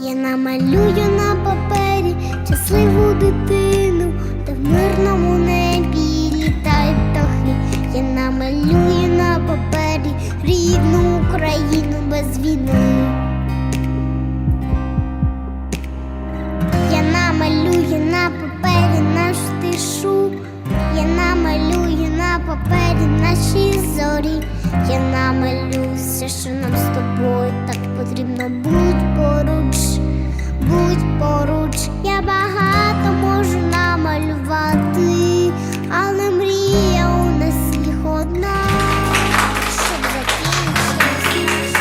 Я намалюю на папері щасливу дитину, та в мирному небі літають птахи. Я намалюю на папері рідну Україну без війни. Я намалюю на папері нашу тишу, я намалюю на папері наші зорі, я намалюю у нас ліхо одна, щоб закінчилось.